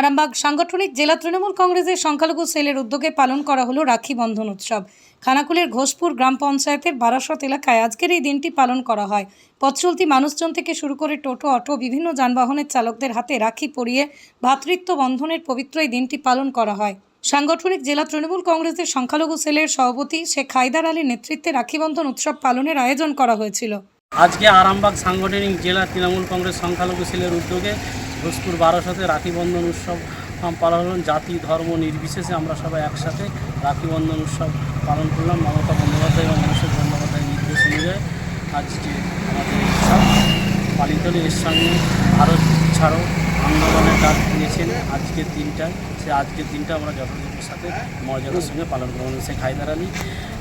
আরামবাগ সাংগঠনিক জেলা তৃণমূল কংগ্রেসের সংখ্যালঘু সেলের উদ্যোগে পালন করা হলো রাখি বন্ধন উৎসব। খানাকুলের ঘোষপুর গ্রাম পঞ্চায়েতের বারাসত এলাকায় আজকের এই দিনটি পালন করা হয়। পথচলতি মানুষজন থেকে শুরু করে টোটো, অটো, বিভিন্ন যানবাহনের চালকদের হাতে রাখি পরিয়ে ভ্রাতৃত্ব বন্ধনের পবিত্র এই দিনটি পালন করা হয়। সাংগঠনিক জেলা তৃণমূল কংগ্রেসের সংখ্যালঘু সেলের সভাপতি শেখ হায়দার আলীর নেতৃত্বে রাখিবন্ধন উৎসব পালনের আয়োজন করা হয়েছিল। আজকে আরামবাগ সাংগঠনিক জেলা তৃণমূল কংগ্রেস সংখ্যালঘু সেলের উদ্যোগে ঘোষপুর বারাসাতে রাখি বন্ধন উৎসব পালন জাতি, ধর্ম নির্বিশেষে আমরা সবাই একসাথে রাখি বন্ধন উৎসব পালন করলাম। মমতা বন্দ্যোপাধ্যায় এবং মনীষা বন্দ্যোপাধ্যায়ের নির্দেশ অনুযায়ী আজকে আমাদের উৎসব পালিত হলে, এর সঙ্গে ভারত ছাড়ো আন্দোলনের ডাক দিয়েছেন আজকের দিনটায়। সে আজকের দিনটা আমরা যথাযথের সাথে মর্যাদার সঙ্গে পালন করব শেখ হায়দার আলী